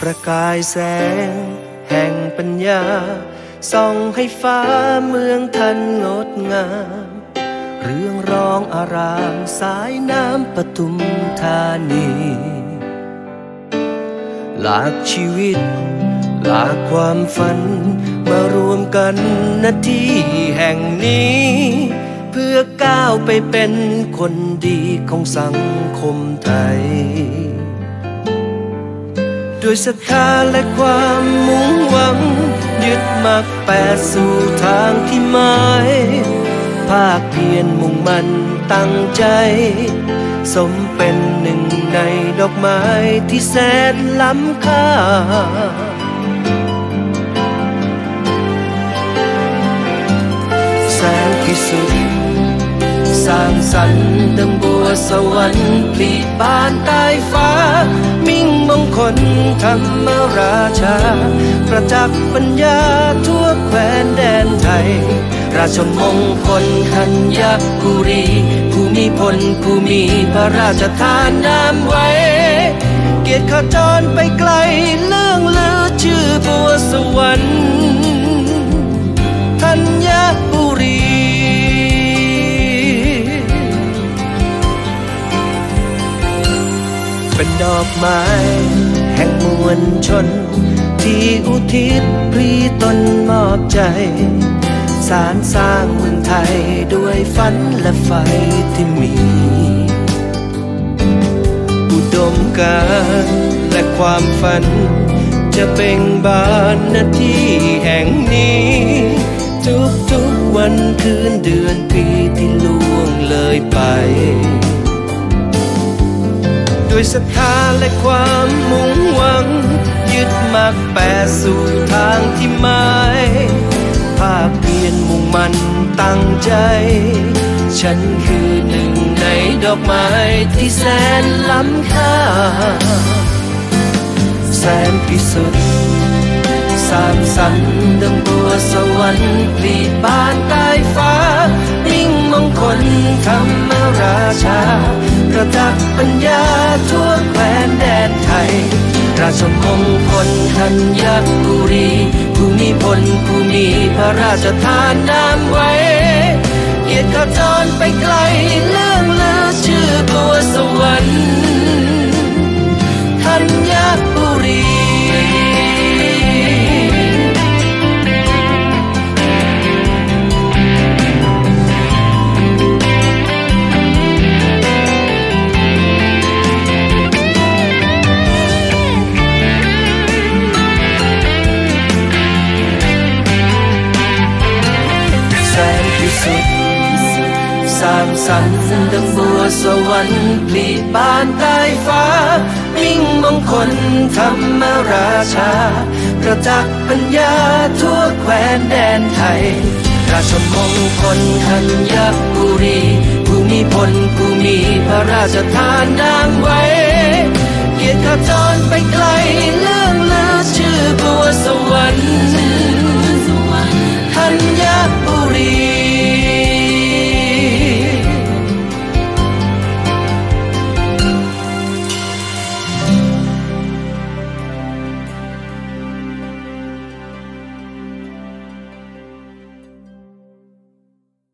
ประกายแสง แห่งปัญญา ส่องให้ฟ้าเมืองทันงดงาม เรื่องร้องอารามสายน้ำปทุมธานี หลากชีวิต หลากความฝัน มารวมกันณที่แห่งนี้ เพื่อก้าวไปเป็นคนดีของสังคมไทย ด้วยศรัทธาและความมุ่งหวัง ยึดมักแปดสู่ทางที่หมายภาคเพียรมุ่งมั่นตั้งใจ สมเป็นหนึ่งในดอกไม้ที่แสนล้ำค่าแสงที่สุด สร้างสรรค์ดังบัวสวรรค์ผลิบานใต้ฟ้า คลธรรมราชา ประจักษ์ปัญญาทั่วแคว้นแดนไทย ราชมงคลธัญบุรีผู้มีพลผู้มีพระราชทานนามไว้ เกียรติขจรไปไกลเลื่องลือชื่อบัวสวรรค์ธัญบุรีเป็นดอกไม้ ห่งมวลชน ที่อุทิศพรีตนมอบใจ สารสร้างเมืองไทยด้วยฝันและไฟที่มี อุดมการและความฝัน จะเบ่งบานหน้าที่แห่งนี้ ทุกๆวันคืนเดือน ด้วยศรัทธาและความมุ่งหวัง ยึดมักแปดสู่ทางที่หมายภาคเพียรมุ่งมันตั้งใจ ฉันคือหนึ่งในดอกไม้ที่แสนล้ำค่า แสนพิสุทธิ์สร้างสรรค์ดังบัวสวรรค์ผลิบา ราชมงคลธัญบุรีผู้มีพลผู้มีพระราชทานนา แสนพิสุทธิ์สร้างสรรค์ดังบัวสวรรค์ผลิบานใต้ฟ้า มิ่งมงคลธรรมราชา ประจักษ์ปัญญาทั่วแคว้นแดนไทย ราชมงคลธัญบุรีผู้มีพลผู้มีพระราชทานนามไว้ เกียรติขจรไป